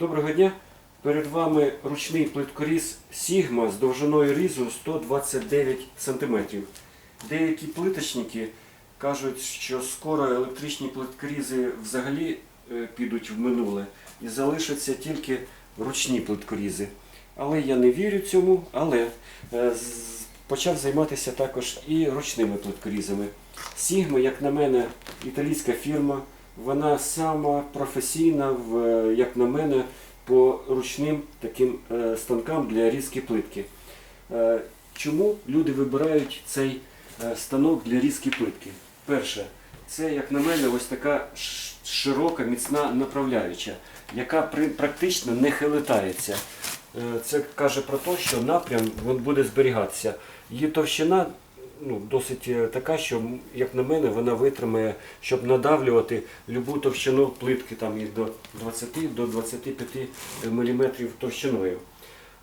Доброго дня! Перед вами ручний плиткоріз Sigma з довжиною різу 129 см. Деякі плиточники кажуть, що скоро електричні плиткорізи взагалі е, підуть в минуле і залишаться тільки ручні плиткорізи. Але я не вірю цьому, але е, почав займатися також і ручними плиткорізами. Sigma, як на мене, італійська фірма. Вона сама професійна, в, як на мене, по ручним таким е, станкам для різки плитки. Е, Чому люди вибирають цей е, станок для різки плитки? Перше, це, як на мене, ось така широка, міцна направляюча, яка практично не хилитається. Це каже про те, що напрям він буде зберігатися. Її товщина ну, досить е, така, що, як на мене, вона витримає, щоб надавлювати любу товщину плитки там, і до 20 до 25 мм товщиною.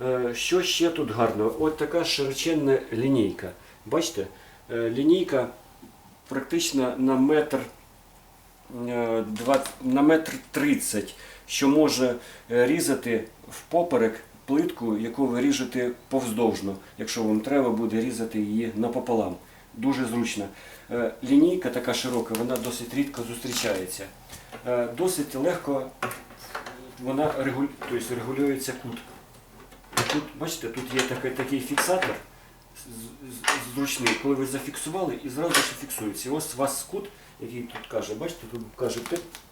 Е, Що ще тут гарно? От така широченна лінійка. Бачите, Е, лінійка практично на метр е, на метр 30, що може е, різати впоперек плитку, яку ви ріжете повздовжно, якщо вам треба буде різати її напополам. Дуже зручно. Е, Лінійка така широка, вона досить рідко зустрічається. Е, Досить легко вона регуль... тобто регулюється кут. Тут, бачите, тут є такий, такий фіксатор зручний, коли ви зафіксували і зразу ж фіксується. Ось у вас кут, який тут каже, бачите, тут каже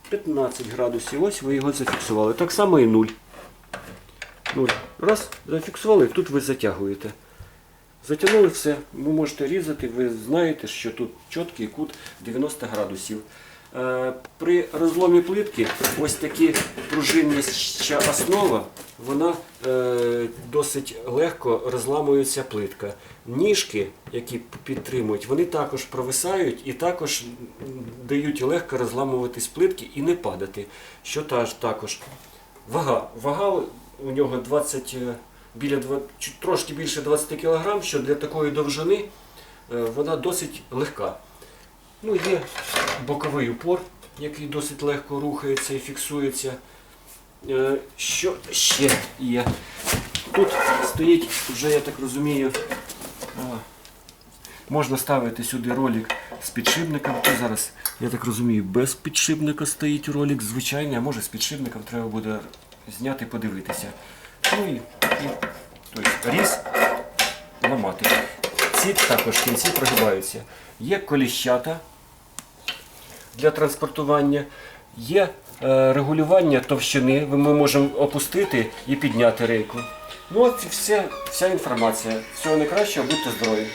15 градусів, ось ви його зафіксували. Так само і 0. 0. Раз, зафіксували, тут ви затягуєте. Затягнули все, ви можете різати, ви знаєте, що тут чіткий кут 90 градусів. Е, При розломі плитки ось такі пружинніша основа, вона е, досить легко розламується плитка. Ніжки, які підтримують, вони також провисають і також дають легко розламуватись плитки і не падати. Що також вага. Вага у нього 20, е, біля 2, чуть трошки більше 20 кг, що для такої довжини е, вона досить легка. Ну, є боковий упор, який досить легко рухається і фіксується. Е, Що ще є? Тут стоїть, вже я так розумію, можна ставити сюди ролик з підшипником. Тут зараз, я так розумію, без підшипника стоїть ролик звичайний, а може з підшипником треба буде зняти подивитися. Ну і, тобто, різ ламати. Ці також кінці прогибаються. Є коліщата для транспортування, є е, регулювання товщини, ми можемо опустити і підняти рейку. Ну от і все, вся інформація. Всього найкращого, будьте здорові!